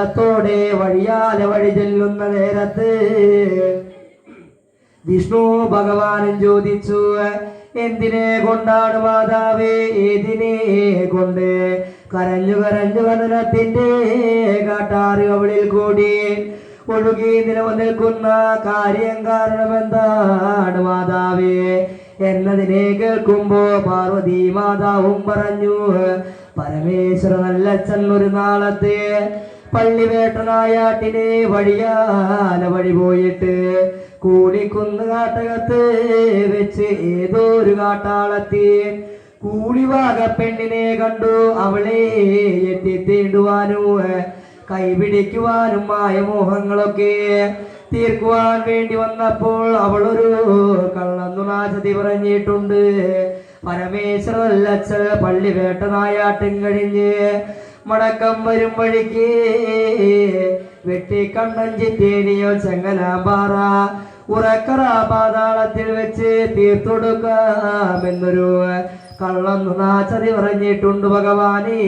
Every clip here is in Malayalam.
വൈകുണ്ഠത്തോടെ വഴിയാല വഴി ചെല്ലുന്ന നേരത്ത് വിഷ്ണു ഭഗവാനും ചോദിച്ചു എന്തിനെ കൊണ്ടാണ് മാതാവേ ഏതിനെ കൊണ്ട് കരഞ്ഞു കരഞ്ഞു വനനത്തിന്റെ കാട്ടാറ് അവളിൽ കൂടി ഒഴുകി നിലനിൽക്കുന്ന കാര്യം കാരണം എന്താണ് മാതാവേ? എന്നതിനെ കേൾക്കുമ്പോ പാർവതി മാതാവും പറഞ്ഞു പരമേശ്വര നല്ലച്ഛൻ ഒരു നാളത്തെ പള്ളിവേട്ടനായാട്ടിനെ വഴിയാല വഴി പോയിട്ട് കൂടിക്കുന്ന് കാട്ടകത്ത് വെച്ച് ഏതോ ഒരു കാട്ടാളത്തി. കൂടിവാക പെണ്ണിനെ കണ്ടു അവളെ എത്തിത്തേണ്ടുവാനും കൈപിടിക്കുവാനും ആയ മോഹങ്ങളൊക്കെ തീർക്കുവാൻ വേണ്ടി വന്നപ്പോൾ അവളൊരു കള്ളന്നുനാചതി പറഞ്ഞിട്ടുണ്ട്. പരമേശ്വരല്ലച്ച പള്ളി വേട്ടനായാട്ടും കഴിഞ്ഞ് മടക്കം വരും വഴിക്ക്. വെട്ടിക്കണ്ണഞ്ചി തേനിയോ ചെങ്ങലാമ്പാറ ഉറക്കറ പാതാളത്തിൽ വെച്ച് തീർത്തൊടുക്കാമെന്നൊരു കള്ളം നാച്ചതി പറഞ്ഞിട്ടുണ്ട് ഭഗവാനേ.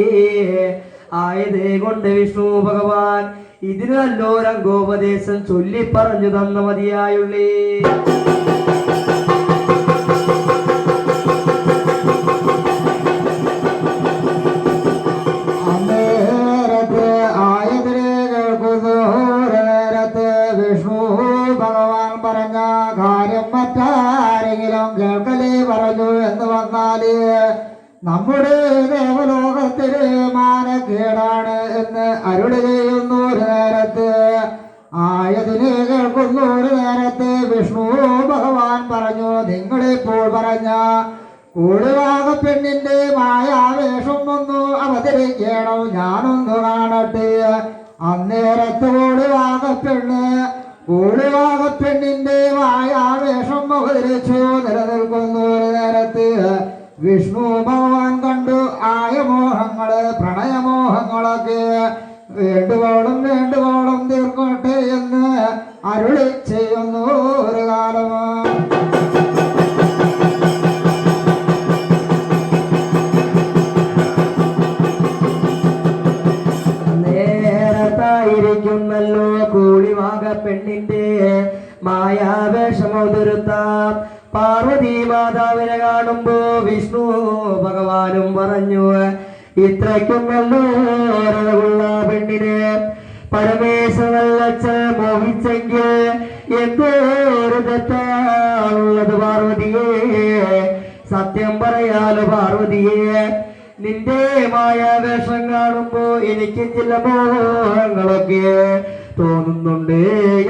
ആയത് കൊണ്ട് വിഷ്ണു ഭഗവാൻ ഇതിന് നല്ലോരംഗോപദേശം ചൊല്ലി പറഞ്ഞു തന്ന മതിയായുള്ളേ. করে ഇത്രയ്ക്കും നല്ല പെണ്ണിനെ പരമേശ്വരല്ലച്ച മോഹിച്ചെങ്കിൽ എന്തോരു തെറ്റാണുള്ളത് പാർവതിയെ? സത്യം പറയാലോ പാർവതിയെ നിന്റെ മായാവേഷം കാണുമ്പോ എനിക്ക് ചില മോഹങ്ങളൊക്കെ തോന്നുന്നുണ്ട്.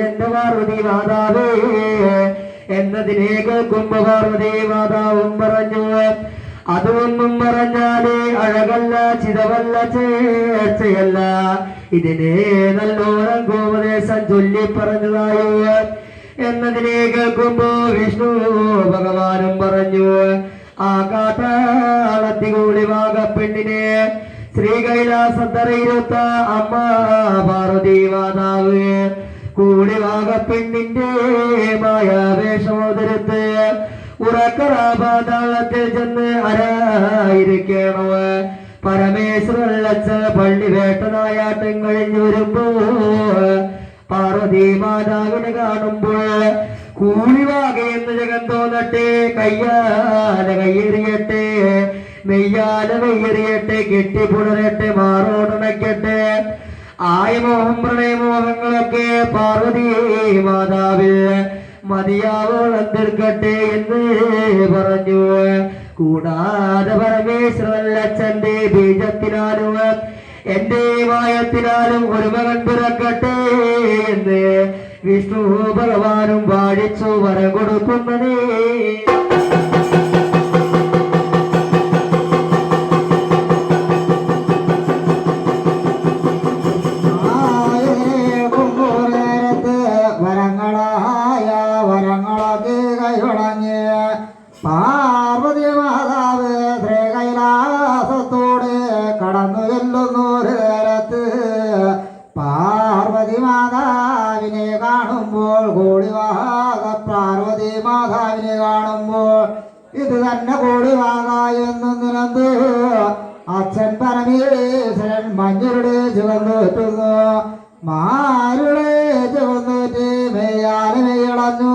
എന്റെ പാർവതി മാതാവേ എന്നതിനെ കേൾക്കുമ്പോ പാർവതി മാതാവും പറഞ്ഞു അതൊന്നും പറഞ്ഞാലേ അഴകല്ല ചിതവല്ല ചേർച്ചയല്ല. ഇതിനെ നല്ലോണം ഗോപദേശം ചൊല്ലി പറഞ്ഞതായോ? എന്നതിനെ കേൾക്കുമ്പോ വിഷ്ണു ഭഗവാനും പറഞ്ഞു ആ കാട്ടാളത്തി കൂടി പെണ്ണിനെ ശ്രീ കൈലാസത്തറയിരുത്ത അമ്മ പാർവതി മാതാവ്. കൂടി വാഗപ്പെണ്ണിന്റെ മായാവേഷമോദരത്ത് ഉറക്കറാപാതാളത്തിൽ ചെന്ന് അരായിരിക്കണോ പരമേശ്വരച്ച പള്ളി വേട്ടനായാട്ടം കഴിഞ്ഞു വരുമ്പോ പാർവതി മാതാവിനെ കാണുമ്പോൾ കൂലിവാകയെന്ന് ജഗം തോന്നട്ടെ കയ്യാല കയ്യെറിയട്ടെ മെയ്യാല മെയ്യെറിയട്ടെ കെട്ടിപ്പുണരട്ടെ മാറോടണയ്ക്കട്ടെ. ആയമോഹം പ്രണയമോഹങ്ങളൊക്കെ പാർവതി മാതാവിൽ മതിയാവോളം തീർക്കട്ടെ എന്ന് പറഞ്ഞു. കൂടാതെ പരമേശ്വരല്ലച്ഛന്റെ ബീജത്തിനാലും എന്റെ മായത്തിനാലും ഒരു മകൻ പിറക്കട്ടെ എന്ന് വിഷ്ണു ഭഗവാനും വാഴിച്ചു വരം കൊടുക്കുന്നതേ. കയ്യാലടഞ്ഞു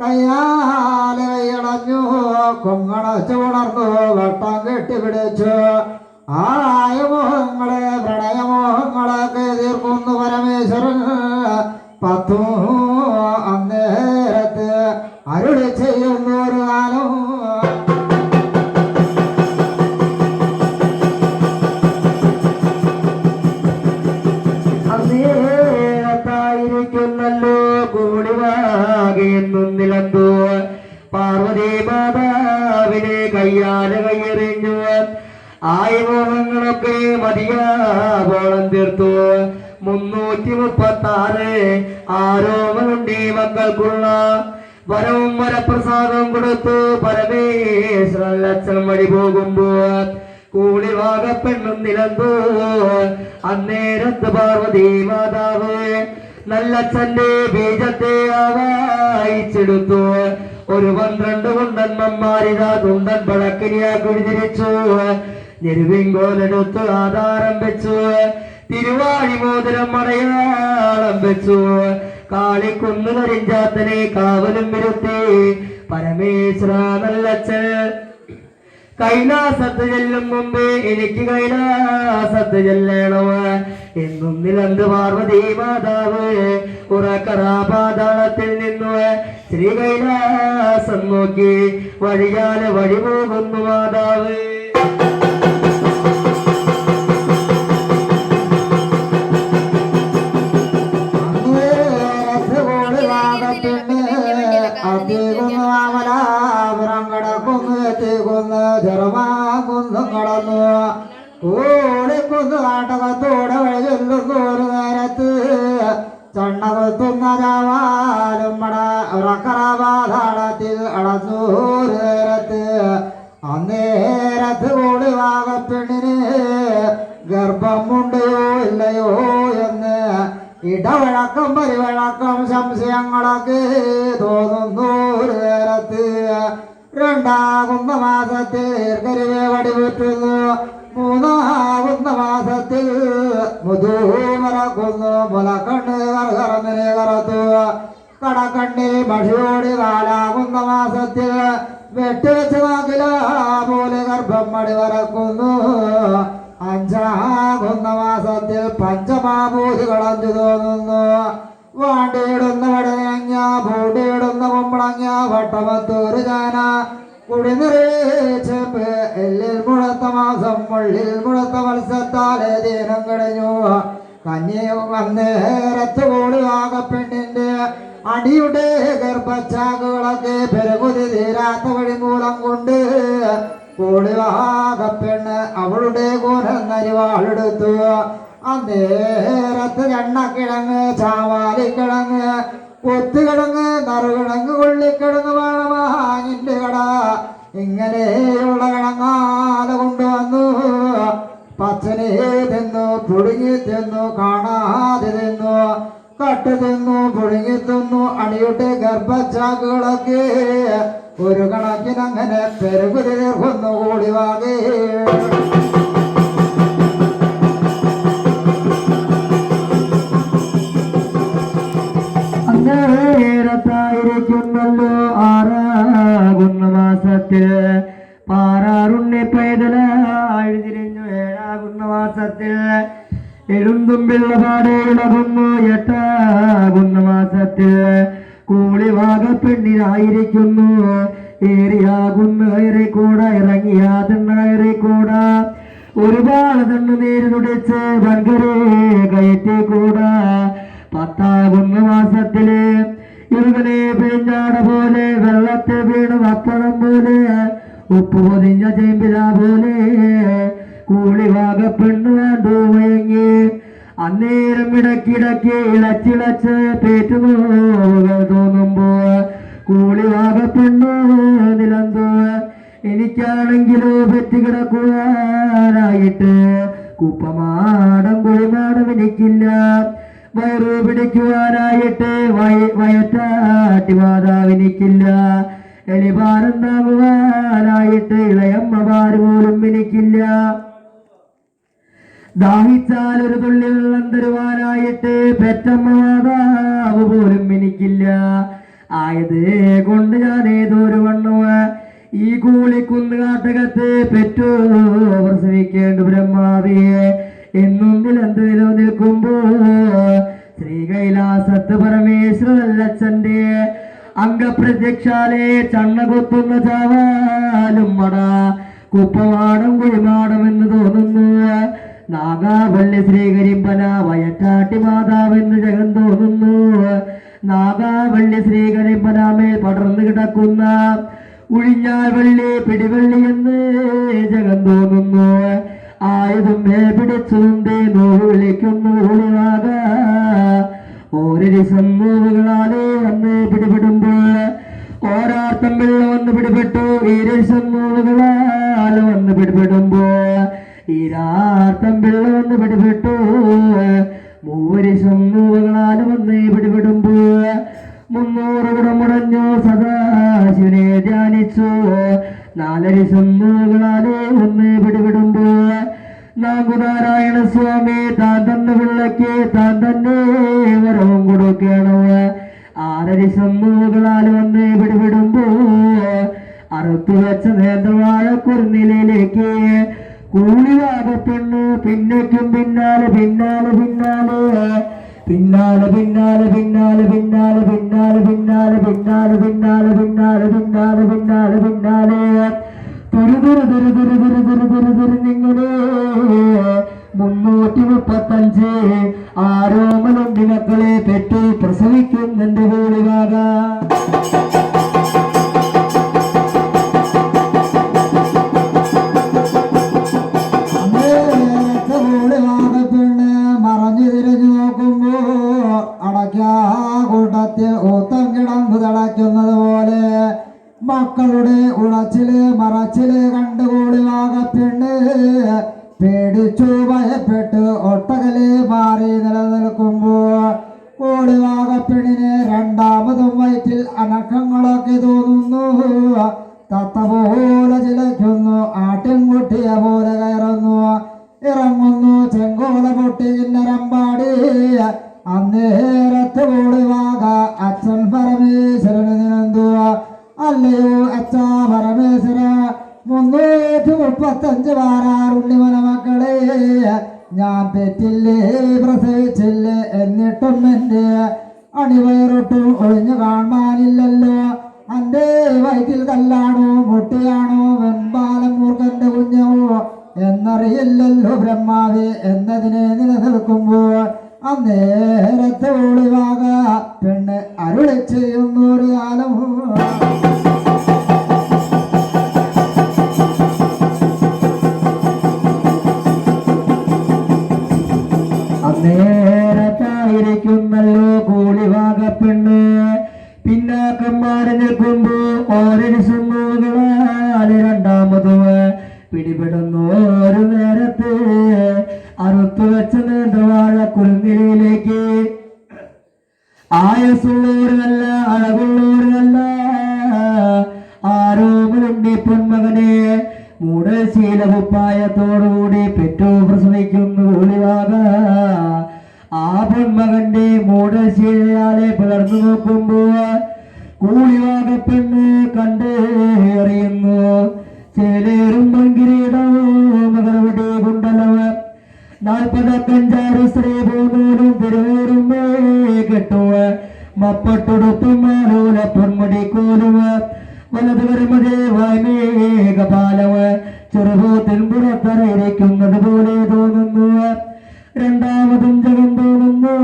കയ്യാൽ കൈയളഞ്ഞു കൊങ്ങണച്ചു ഉണർന്നു വട്ടം മോഹങ്ങളെ പ്രണയമോഹങ്ങളെ പ്രണയമോഹങ്ങളൊക്കെ തീർക്കുന്നു പരമേശ്വരൻ. പത്തു അന്നേരത്ത് അരുളി ചെയ്യുന്നു. മതിയാവോളം തീർത്തു. മുന്നൂറ്റി മുപ്പത്തി ആറ് മക്കൾക്കുള്ള. വരവും വരപ്രസാദവും കൊടുത്തു. പരമേശ്വരൻ അച്ഛൻ വഴി പോകുമ്പോ കൂടി വാഗപ്പെണ്ണും നിലന്തോ അന്നേരത്ത് പാർവതി മാതാവ് നല്ലച്ഛന്റെ ബീജത്തെ വായിച്ചെടുത്തു ഒരു പന്ത്രണ്ട് കുണ്ടന്മാരിതാ തുണ്ടൻ പഴക്കിനിയാ കുടിതിരിച്ചു ഞെരുവിങ്കോലെടുത്ത് ആധാരം വെച്ചു. തിരുവാണി മോതിരം അടയാളം വെച്ചു. കാളിക്കുന്ന് കരിഞ്ചാത്തനെ കാവലും വിരുത്തി. പരമേശ്വര നല്ലച്ഛൻ കൈലാസത്ത് ചെല്ലും മുമ്പേ എനിക്ക് കൈലാസത്ത് ചെല്ലണോ എന്നും നിലന്ത് പാർവതി മാതാവ് ഉറക്കറാപാതാളത്തിൽ നിന്നു ശ്രീ കൈലാസം നോക്കി വഴിയാലെ വഴി പോകുന്നു മാതാവ്. അതേ അമലാപുരം എത്തിക്കുന്ന് ചെറുമാകുന്നു കടന്നു കൂടിക്കുന്നു ആട്ടകത്തോടെ വഴി ചൊല്ലുന്നു ഒരു നേരത്ത്. ചണ്ണകുത്തുന്ന ജവാലും മട ഉറക്കറപാതാളത്തിൽ അടച്ചു ഒരു നേരത്ത്. അന്നേരത്ത് കൂടി വാഗപ്പെണ്ണിന് ഗർഭമുണ്ടയോ ഇല്ലയോ എന്ന് ഇടവഴക്കം പരിവഴക്കം സംശയങ്ങളൊക്കെ തോന്നുന്നു ഒരു നേരത്ത്. രണ്ടാകുന്ന മാസത്തിൽ ദീർഘരുവേ വടിപുറ്റുന്നു മൂന്നാകുന്ന മാസത്തിൽ മുതൂമറക്കുന്നു. മുലക്കണ്ണ് കറുകറന്നിനെ കറത്തു. കടക്കണ്ണിൽ മഷിയോടി നാലാകുന്ന മാസത്തിൽ വെട്ടിവെച്ച് നാക്കില പോലെ ഗർഭം മടി വരക്കുന്നു അഞ്ചാകുന്ന മാസത്തിൽ പഞ്ചമാഭൂതി കളഞ്ഞു തോന്നുന്നു. വാണ്ടിയിടുന്ന വടനങ്ങ പൂണ്ടിയിടുന്ന കുമ്പളങ്ങ ജാന കുടിനിറേച്ചെപ്പ് എല്ലിൽ മുഴത്ത മാസം മുള്ളിൽ മുഴത്ത മത്സ്യത്താലെ ദീനം കഴിഞ്ഞു കന്യ വന്നേരത്ത് കൂടി ആകപ്പെണ്ണിന്റെ അടിയുടെ ഗർഭച്ചാകുകളൊക്കെ പെരുകുതി തീരാത്ത വഴി മൂലം കൊണ്ട് കൂടിവാകപ്പെണ്ണ് അവളുടെ കൂരന്നരിവാളെടുത്തു അന്നേരത്ത് എണ്ണക്കിഴങ്ങ് ചാവാലിക്കിഴങ്ങ് കൊത്തുകിഴങ്ങ് നറുകിടങ്ങ് കൊള്ളിക്കിടങ്ങ് വേണമാങ്ങിന്റെ കട. ഇങ്ങനെയുള്ള കിടങ്ങാല കൊണ്ടുവന്നു. പച്ചനെ തിന്നു പുടുങ്ങി തിന്നു കാണാതെ തിന്നു കട്ട് തിന്നു പുഴുങ്ങി തിന്നു അണിയുടെ ഗർഭച്ചാക്കുകളൊക്കെ ഒരു കണക്കിനങ്ങനെ പെരുകുതി തീർക്കുന്നു കൂടി എഴുന്തുമ്പിള്ള പാടെ എട്ടാകുന്ന മാസത്തിൽ കൂളിവാക വാഗപ്പെണ്ണിനായിരിക്കുന്നു എനിക്കാണെങ്കിലോ പെറ്റുകിടക്കുവാനായിട്ട് കുപ്പമാടം കുളിമാടം എനിക്കില്ല വയറു പിടിക്കുവാനായിട്ട് വയ വയറ്റാട്ടി മാതാവ് എനിക്കില്ല ഇളയമ്മമാര് പോലും എനിക്കില്ല ദാഹിച്ചാൽ ഒരു തുള്ളി വെള്ളം തരുവാനായിട്ട് പെറ്റമ്മ മാതാവ് പോലും എനിക്കില്ല ആയത് കൊണ്ട് ഞാൻ ഏതോ ഒരു വണ്ണുവ ഈ കൂളിക്കുന്ന് കാട്ടകത്തെ പെറ്റു പ്രസവിക്കേണ്ട ബ്രഹ്മാവിയെ എന്നും ശ്രീ കൈലാസത്ത് പരമേശ്വരല്ലച്ഛന്റെ അംഗപ്രത്യക്ഷാലെ ചണ്ണ കൊത്തുന്ന ചാവാലും മട കുപ്പമാടും കുഴിമാടും എന്ന് തോന്നുന്നു. നാഗാവല്ലി ശ്രീകരിമ്പന വയറ്റാട്ടി മാതാവെന്ന് ജഗൻ തോന്നുന്നു. നാഗാവല്ലി ശ്രീകരിമ്പനാമേൽ പടർന്നു കിടക്കുന്ന ഉഴിഞ്ഞാൽ വെള്ളി പിടിവെള്ളി എന്ന് ജഗം തോന്നുന്നു. ആയതും മേ പിടിച്ചുണ്ടേ നോവ് ഉളിവാക ഓരോ സമൂഹങ്ങളാലെ വന്ന് പിടിപെടുമ്പോൾ ഓരാർത്ഥം വെള്ളം വന്ന് പിടിപെട്ടു. ഈരോ സമൂഹങ്ങളാൽ വന്ന് പിടിപെടുമ്പോ ഈരാർത്ഥം വെള്ളം വന്ന് പിടിപെട്ടു. മൂവരി സമൂഹങ്ങളാൽ വന്ന് പിടിപെടുമ്പോ മുന്നൂറ് മുടഞ്ഞു സദാശിവനെ ധ്യാനിച്ചു. നാലരി സമൂഹങ്ങളാലെ ഒന്ന് പിടിപെടുമ്പോ നാഗുനാരായണ സ്വാമി താൻ തന്ന പിള്ളയ്ക്ക് താൻ തന്നെ വരവും കൊടുക്കണോ. ആരരി സമൂഹങ്ങളാൽ വന്ന് പിടിപെടുമ്പോ അറുത്തു വെച്ച നേന്ത്രവാഴ കുറുനിലയിലേക്ക് കൂടിവാക പെണ്ണ് പിന്നയ്ക്കും പിന്നാലെ പിന്നാലെ പിന്നാലെ. പിന്നാലെ പിന്നാലെ പിന്നാലെ പിന്നാലെ പിന്നാലെ പിന്നാലെ പിന്നാലെ പിന്നാലെ പിന്നാലെ പിന്നാലെ പിന്നാലെ പിന്നാലെ തുരുതുരു തുരു തുരു തുരു തുരു തുരു തുരു നിങ്ങളെ മുന്നൂറ്റി മുപ്പത്തഞ്ച് ആരോമലുണ്ടി മക്കളെ പെട്ടു പ്രസവിക്കുന്നുണ്ട് പോളിവാക മക്കളുടെ ഉളച്ചിൽ മറച്ചിൽ കണ്ടുകൂടി വാകപ്പെണ്ണ് പേടിച്ചു ഭയപ്പെട്ട് ഒട്ടകൽ മാറി നിലനിൽക്കുമ്പോ കോളിവാകപ്പെണ്ണിന് കെട്ടുവ മപ്പട്ടൊടുത്തും മാലൂല പൊന്മുടി കോലുവ വലത് വരുമതേ വായ്മേകപാലവ് ചെറുപൂത്തിൽ പുറത്തറയിരിക്കുന്നത് പോലെ തോന്നുന്നു. രണ്ടാമതും ജഗം തോന്നുന്നു.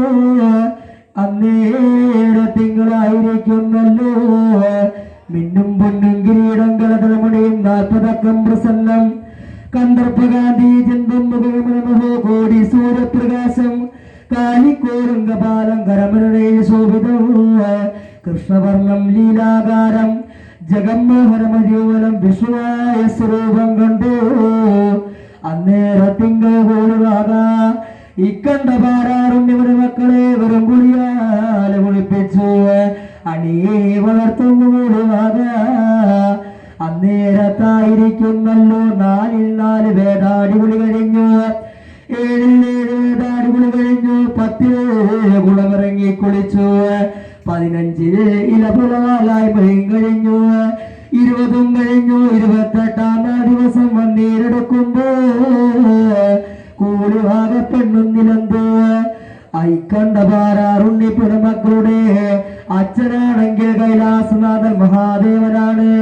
അന്നേര തിങ്കളായിരിക്കുന്നല്ലോ. മിന്നും പൊന്നും കിരീടം കളതലമുടിയും നാൽപ്പതക്കം പ്രസന്നം. കന്ദർപ്പകാന്തി ചന്ദം മുഖമുഖോ കോടി സൂര്യപ്രകാശം. കാലിക്കോറുങ്ക ബാലം കരമനുടേഴ് ശോഭിതവും കൃഷ്ണവർണം ലീലാകാരം ജഗമ്മോഹരമതിയോലം വിഷുവായ സ്വരൂപം കണ്ടു. അന്നേരത്തിങ്കൾ കൂടുവാകാ ഇക്കണ്ട പാരാറുണ്യവന് മക്കളെ വെറും കുടിയാലെ കുളിപ്പിച്ചു അണിയെ വളർത്തുന്നു കൂടുവാക അന്നേരത്തായിരിക്കുന്നല്ലോ നാലിൽ നാല് വേദാടി കുളി കഴിഞ്ഞു. ഏഴിൽ ഏഴ് കുളമിറങ്ങി കുളിച്ചു. പതിനഞ്ചിൽ ഇലപുലാലായി മഴയും കഴിഞ്ഞു. ഇരുപതും കഴിഞ്ഞു. ഇരുപത്തെട്ടാം ദിവസം വന്നീരെടുക്കുമ്പോ കൂടി പെണ്ണും നിലന്തോ. ഐക്കണ്ട പാറാറുണ്ണി പുറമക്കളുടെ അച്ഛനാണെങ്കിൽ കൈലാസനാഥൻ മഹാദേവനാണ്.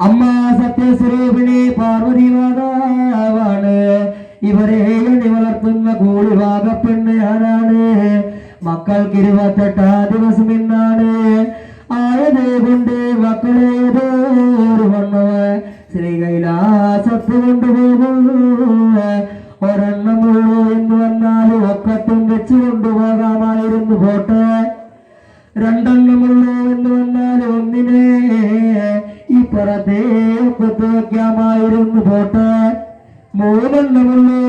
അമ്മ സത്യസ്വരൂപിണി പാർവതി മാതാവാണ്. ഇവരെ എണ്ണി വളർത്തുന്ന കൂടി പെണ്ണ് ഞാനാണ് മക്കൾക്ക് ഇരുപത്തെട്ടാം ദിവസം ഇന്നാണ്. ആയതേ കൊണ്ട് മക്കളെ ഏതോരു വണ്ണവ് ശ്രീ കൈലാസത്ത് കൊണ്ടുപോകുന്നു ഒരെണ്ണമുള്ളൂ എന്ന് വന്നാൽ ഒക്കത്തും വെച്ച് കൊണ്ടുപോകാമായിരുന്നു പോട്ടെ. രണ്ടെണ്ണമുള്ളൂ എന്ന് വന്നാൽ ഒന്നിനെ ഈ പുറത്തെ ഒക്കത്ത് വയ്ക്കാമായിരുന്നു പോട്ടെ. മൂന്നെണ്ണമുള്ളൂ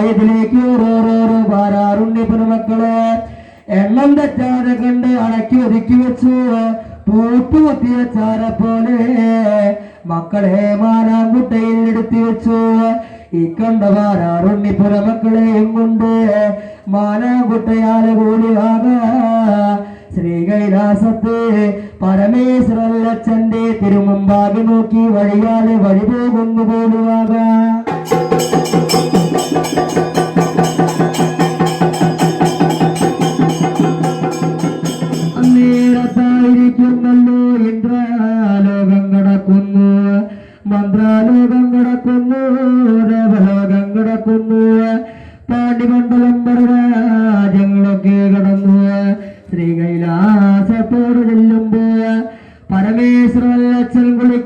ആയതിലേക്ക് ഓരോരോരോ പാരാറുണ്ണി പെരുമക്കൾ എണ്ണം തെറ്റാതെ കണ്ട് അടക്കി ഒതുക്കി വെച്ചു. പൂട്ടുകുത്തിയ ചാര പോലെ മക്കളെ മാനാങ്കുട്ടയിൽ എടുത്തു വെച്ചു. ഈ കണ്ട പാരാറുണ്ണി പുറമക്കളെയും കൊണ്ട്. മാനാങ്കുട്ടയാലെ കൂടി ആക ശ്രീ കൈലാസത്ത് പരമേശ്വരല്ലച്ഛന്റെ തിരുമുമ്പാകെ നോക്കി വഴിയാലെ വഴി പോകുന്നു പോലുമാകാം മന്ത്രാലോകം കടക്കുന്നു ദേവലോകം കടക്കുന്നു പാണ്ഡിമണ്ഡലം പരരാജങ്ങളൊക്കെ കടന്നു. ശ്രീ കൈലാസത്തോട് ചെല്ലുമ്പോ പരമേശ്വരൻ ഉള്ളം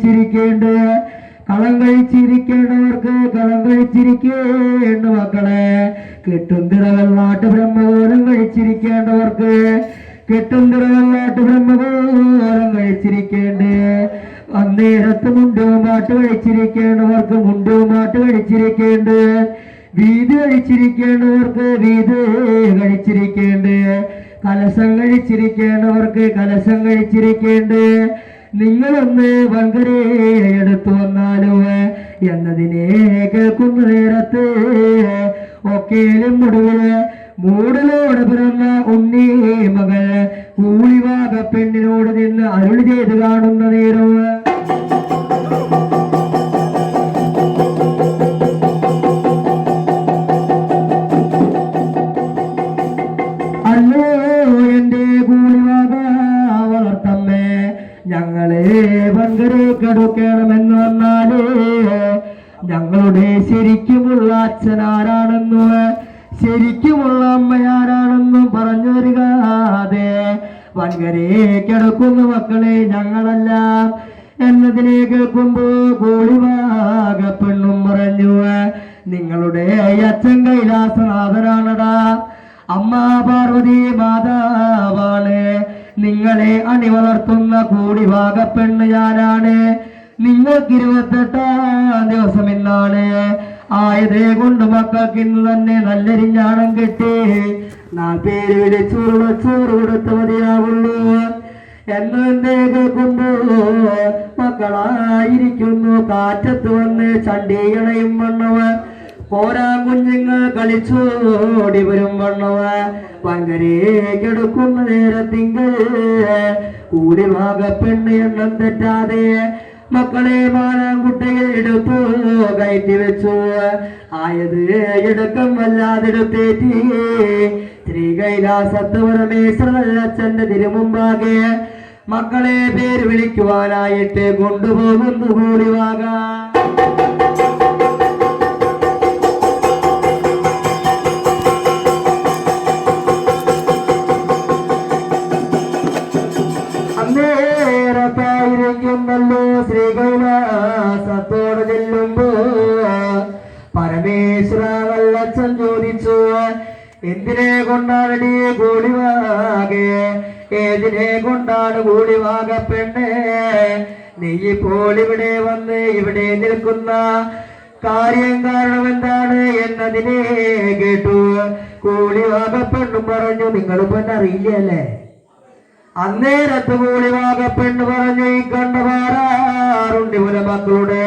കഴിച്ചിരിക്കേണ്ട കളം കഴിച്ചിരിക്കേണ്ടവർക്ക് കളം കഴിച്ചിരിക്കേണ്ട മക്കളെ. കിട്ടും തിറവല്ലാട്ട് ബ്രഹ്മകോലം കഴിച്ചിരിക്കേണ്ടവർക്ക് കിട്ടും തിറവല്ലാട്ട് ബ്രഹ്മകോലം കഴിച്ചിരിക്കേണ്ടേ അന്നേരത്ത് മുണ്ടുമാട്ട് കഴിച്ചിരിക്കേണ്ടവർക്ക് മുണ്ടുമാട്ട് കഴിച്ചിരിക്കേണ്ട വീത് കഴിച്ചിരിക്കേണ്ടവർക്ക് വീത് കഴിച്ചിരിക്കേണ്ട കലശം കഴിച്ചിരിക്കേണ്ടവർക്ക് കലശം കഴിച്ചിരിക്കേണ്ട നിങ്ങളൊന്ന് വങ്കരയെ എടുത്തു വന്നാലോ എന്നതിനെ കേൾക്കുന്ന നേരത്ത് ഒക്കേലും മുടുവിൽ മൂടലോട് പിറന്ന ഉണ്ണി മകൾ കൂളിവാക പെണ്ണിനോട് നിന്ന് അരുളി ചെയ്ത് കാണുന്ന നേരം വങ്കരെ കടുക്കണമെന്ന് വന്നാലേ ഞങ്ങളുടെ ശരിക്കുമുള്ള അച്ഛനാരാണെന്ന് ശരിക്കുമുള്ള അമ്മയാരാണെന്നും പറഞ്ഞു തരികാതെ വൻകരയെ കിടക്കുന്ന മക്കളെ ഞങ്ങളല്ല എന്നതിനെ കേൾക്കുമ്പോ നിങ്ങൾക്ക് ഇരുപത്തെട്ടാം ദിവസം ഇന്നാണ്. ആയതേ കൊണ്ട് മക്കൾക്ക് ഇന്ന് തന്നെ നല്ലൊരിഞ്ഞാണം കിട്ടി. നാ പേര് വിളിച്ചോറ് വച്ചോറ് കൊടുത്ത് മതിയാവുള്ളൂ. എന്നെ കേൾക്കുമ്പോ മക്കളായിരിക്കുന്നു. കാറ്റത്ത് വന്ന് ചണ്ടീകളയും വണ്ണവ. പോരാ കുഞ്ഞുങ്ങൾ കളിച്ചോടി വരും വണ്ണവ. പങ്കരേക്കെടുക്കുന്ന നേരത്തിങ്കൾ കൂടി ഭാഗ പെണ്ണ് എണ്ണം തെറ്റാതെ മക്കളെ മാനാൻകുട്ടിയെ എടുത്തു കയറ്റി വെച്ചു. ആയത് എടുക്കം വല്ലാതെടുത്തേറ്റി ശ്രീ കൈലാസത്ത് പരമേശ്വരച്ചന്റെ തിരുമുമ്പാകെ മക്കളെ പേര് വിളിക്കുവാനായിട്ട് കൊണ്ടുപോകുന്നു കൂടിവാക എന്തിനെ കൊണ്ടാണ് നീ കൂടിവാകെ ഏതിനെ കൊണ്ടാണ് കൂടിവാക പെണ്ണേ? നീ ഇപ്പോൾ ഇവിടെ വന്ന് ഇവിടെ നിൽക്കുന്ന കാര്യം കാരണം എന്താണ് എന്നതിനെ കേട്ടു. കൂടിവാക പെണ്ണും പറഞ്ഞു നിങ്ങൾ പെണ്ണ് അറിയില്ലല്ലേ അന്നേരത്ത് കൂടിവാക പെണ്ണ് പറഞ്ഞു ഈ കണ്ടവാറുണ്ട് ഇവരെ മക്കളുടെ.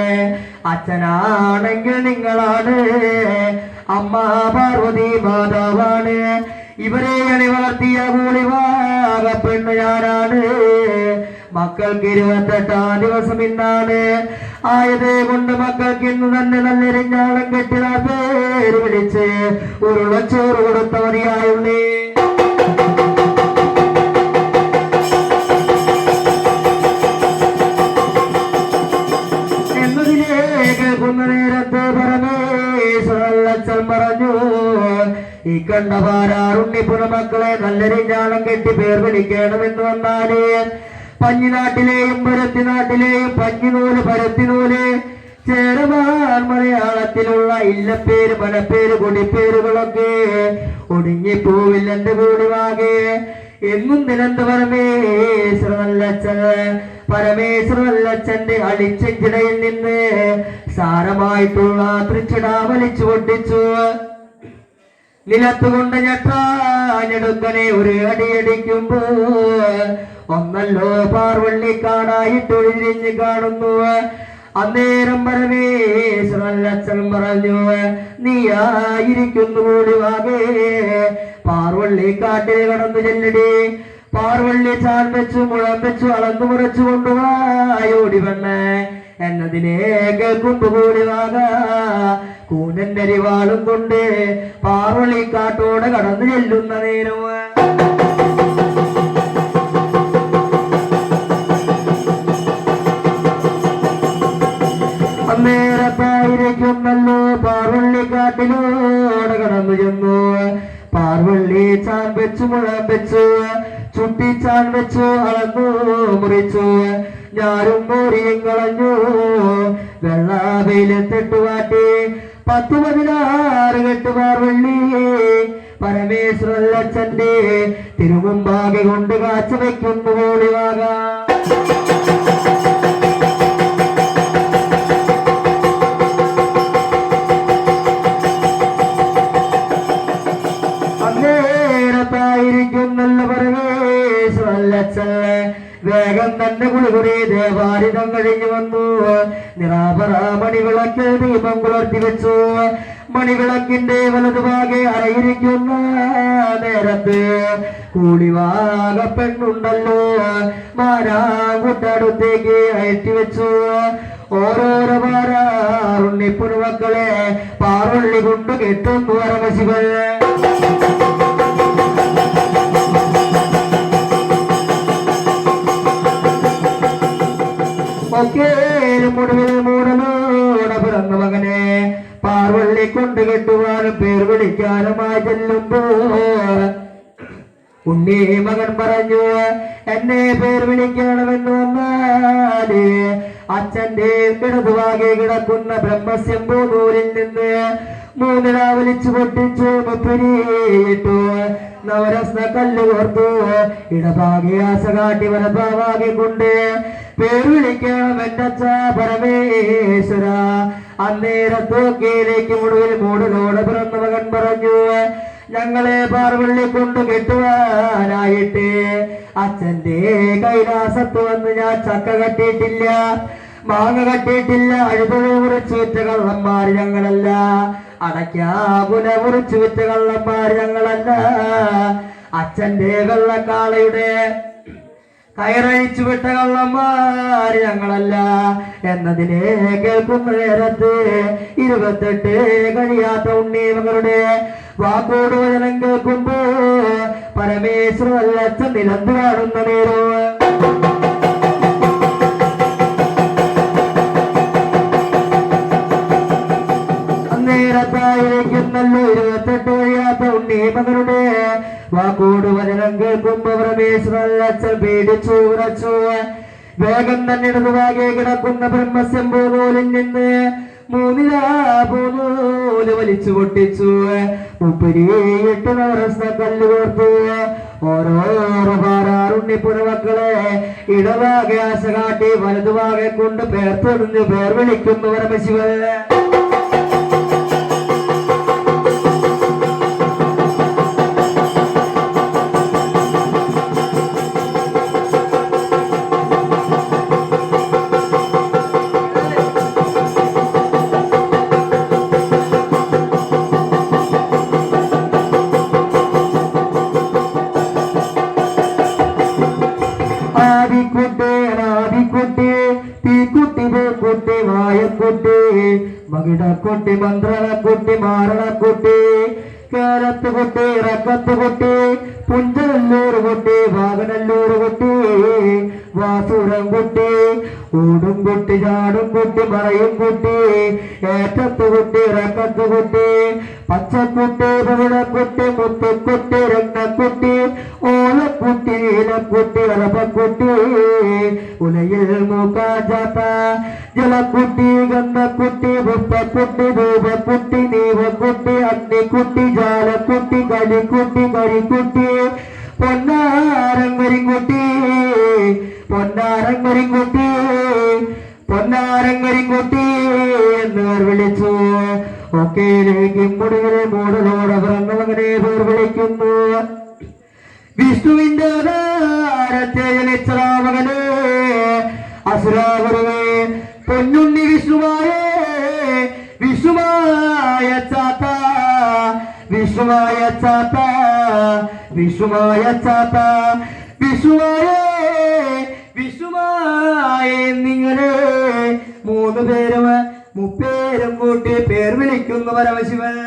അച്ഛനാണെങ്കിൽ നിങ്ങളാണ്. അമ്മ പാർവതി മാതാവാണ്. ഇവരെ അണി വളർത്തിയ കൂടിവാക പെണ്ണു ഞാനാണ്. മക്കൾക്ക് ഇരുപത്തെട്ടാം ദിവസം ഇന്നാണ്. ആയത് കൊണ്ട് മക്കൾക്ക് ഇന്ന് തന്നെ നല്ലൊരു ഞാളം കെട്ടിട പേര് വിളിച്ച് ഉരുളച്ചോറ് കൊടുത്ത ഈ പാരാറുണ്ണി പുറമക്കളെ നല്ലൊരു ജാളം കെട്ടി പേർ വിളിക്കണമെന്ന് വന്നാൽ പഞ്ഞിനാട്ടിലെയും പരത്തിനാട്ടിലെയും പഞ്ഞിനൂൽ പരത്തിനൂൽ ചേരമാൻ മലയാളത്തിലുള്ള ഇല്ലപ്പേര് പലപ്പേര് കൊടിപ്പേരുകളൊക്കെ ഒടുങ്ങി എന്റെ കൂടിവാകെ. എന്നും നിലന്ത് പരമേശ്വരനല്ലച്ചൻ പരമേശ്വരനല്ലച്ചന്റെ അളിച്ചെങ്കിടയിൽ നിന്ന് സാരമായിട്ടുള്ള തൃച്ചിട വലിച്ചു പൊട്ടിച്ചു. നിലത്തുകൊണ്ട് ഞെട്ടാഞ്ഞെടുക്കനെ ഒരു അടിയടിക്കുമ്പോ ഒന്നല്ലോ പാർവള്ളിക്കാടായിട്ട് ഒഴിഞ്ഞ് കാണുന്നു. അന്നേരം പരമേശ്വരല്ലച്ചൻ പറഞ്ഞു നീയായിരിക്കുന്നു പാർവള്ളി കാട്ടിൽ കടന്നു ചെല്ലടി. പാർവള്ളി ചാൻ വെച്ചു മുഴം വെച്ചു അളന്നു മുറച്ചു കൊണ്ടുപോയോടി പെണ്ണെ എന്നതിനെ കൊണ്ടുകൂടി കൂടി വാക കൂനന്റെ അരിവാളും കൊണ്ട് പാർവള്ളി കാട്ടോടെ കടന്നു ചെല്ലുന്ന നേരം. അന്നേരത്തായിരിക്കുന്നല്ലോ പാർവള്ളിക്കാട്ടിലൂടെ കടന്നു ചെന്നു. പാർവള്ളി ചാൻ വെച്ചു മുഴം വെച്ചു ചുട്ടി ചാൻ വെച്ചു അളന്നു മുറിച്ചു. ഞാനും മോരിയും കളഞ്ഞു. വെള്ളാവയിലെത്തിട്ട് വാട്ടി പത്തു പതിനാറ് കെട്ടുമാർ വെള്ളി. പരമേശ്വരല്ലച്ചന്റെ തിരുമുമ്പാകെ കൊണ്ട് കാച്ചു വയ്ക്കുന്നു അന്നേരത്തായിരിക്കും നല്ല പരമേശ്വരല്ലച്ചല്ലേ വേഗം തന്നെ കുളികുറി ദേവാരിതം കഴിഞ്ഞു വന്നു. നിറാപറ മണിവിളക്ക് ദീപം കുളർത്തി വെച്ചു. മണിവിളക്കിന്റെ വലതുഭാഗെ അരയിരിക്കുന്ന നേരത്ത് കൂടിവാക പെണ്ണുണ്ടല്ലോ. മാരാകുട്ടടുത്തേക്ക് അയറ്റി വെച്ചു. ഓരോരോ പാറുണ്ണിപ്പുരുമക്കളെ പാറുള്ളി കൊണ്ട് കെട്ടുന്നു പരമശിവൻ ഒക്കെ മുടിവിൽ മൂടലോടെ പിറന്ന മകനെ പാർവള്ളി കൊണ്ട് കെട്ടുവാനും പേർ വിളിക്കാനുമായി ചെല്ലുമ്പോ ഉണ്ണി മകൻ പറഞ്ഞു എന്നെ പേർ വിളിക്കണമെന്ന് വന്നാൽ അച്ഛന്റെ ഇടതുവാകെ കിടക്കുന്ന ബ്രഹ്മസ്യംഭൂനൂരിൽ നിന്ന് മൂന്നിട വലിച്ചു പൊട്ടിച്ചു മുപ്പിരിയിട്ടു നവരസ്ന കല്ല് കോർത്തു. ആശ കാട്ടി വലഭാവാകെ കൊണ്ട് പേര് വിളിക്കണം എന്റെ അച്ഛ പരമേശ്വര. അന്നേരത്തോക്കിയിലേക്ക് മുഴുവൻ മൂടിനോട് പിറന്നു മകൻ പറഞ്ഞു ഞങ്ങളെ പാർവള്ളി കൊണ്ട് കെട്ടുവാനായിട്ട് അച്ഛന്റെ കൈലാസത്ത് വന്ന് ഞാൻ ചക്ക കെട്ടിയിട്ടില്ല മാങ്ങ കെട്ടിയിട്ടില്ല അഴുതല മുറിച്ച് വിറ്റ കള്ളന്മാർ ഞങ്ങളല്ല. അടയ്ക്കാപുല മുറിച്ച് വിറ്റ കള്ളന്മാർ ഞങ്ങളല്ല. അച്ഛന്റെ കള്ളക്കാളയുടെ കയറഴിച്ചു വിട്ട കള്ളന്മാർ ഞങ്ങളല്ല. എന്നതിനെ കേൾക്കുന്ന നേരത്ത് ഇരുപത്തെട്ട് കഴിയാത്ത ഉണ്ണി മകളുടെ വാക്കോട് വചനം കേൾക്കുമ്പോ പരമേശ്വരല്ല അച്ഛൻ നിലന്തു നേരോ? അന്നേരത്തായിരിക്കുന്നല്ലോ ഇരുപത്തെട്ട് വയ്യാത്ത ഉണ്ണി മകളുടെ വാക്കോട് വചനം കേൾക്കുമ്പോ പരമേശ്വരല്ല അച്ഛൻ പേടിച്ചു ഉറച്ചു വേഗം തന്നെ കിടക്കുന്ന ബ്രഹ്മസ്യം പോലെ നിന്ന് മൂന്നിലാ പൂനൂൽ വലിച്ചു പൊട്ടിച്ചു. മുപ്പരിയിട്ട് നവരസ്ന കല്ല് കോർത്തു. ഓരോരോ പാറാറുണ്ണി പുറമക്കളെ ഇടവാകെ ആശ കാട്ടി വലതുവാകെ കൊണ്ട് പേർത്തൊടിഞ്ഞ് പേർ വിളിക്കുന്നു പരമശിവൻ മകിടക്കുട്ടി മന്ത്രണക്കുട്ടി മാരണക്കുട്ടി കേരത്ത് കുട്ടി ഇറക്കത്ത് കുട്ടി പുഞ്ചനല്ലൂർ കുട്ടി വാഗനല്ലൂർ കുട്ടി വാസുരം കുട്ടി ഊടും കുട്ടി ചാടും കുട്ടി മറയും കുട്ടി ഏറ്റത്ത് കുട്ടി ഇറക്കത്ത് കുട്ടി പച്ചക്കുട്ടി പവിടക്കുട്ടി മുത്തുക്കുട്ടി രക്തക്കുട്ടി ഓലക്കുട്ടി നീലക്കുട്ടി അറപ്പക്കുട്ടി ഉലയിൽ മൂക്കാജാത്ത ജലക്കുട്ടി കളിക്കുട്ടി കരിക്കുട്ടി. പൊന്നാരം കരിക്കുട്ടി പൊന്നാരം കരിക്കുട്ടി. പൊന്നാരം കരിക്കുട്ടി എന്നവർ വിളിച്ചു. ഒക്കെയിലേക്ക് മുടികളെ മൂടലോടെ അങ്ങനെ പേർ വിളിക്കുന്നു. വിഷ്ണുവിന്റെ അവതാരത്തെ ജനിച്ചതാമകനെ അസുരാവരുവേ പൊന്നുണ്ണി വിഷ്ണുവായേ വിഷ്ണുമായ വിഷ്ണുമായ ചാത്ത വിഷുവായ ചാത്ത വിഷുവായ വിഷുവായ നിങ്ങളെ. മൂന്ന് പേരും മുപ്പേരും കൂട്ടി പേർ വിളിക്കുന്നു പരമശിവൻ.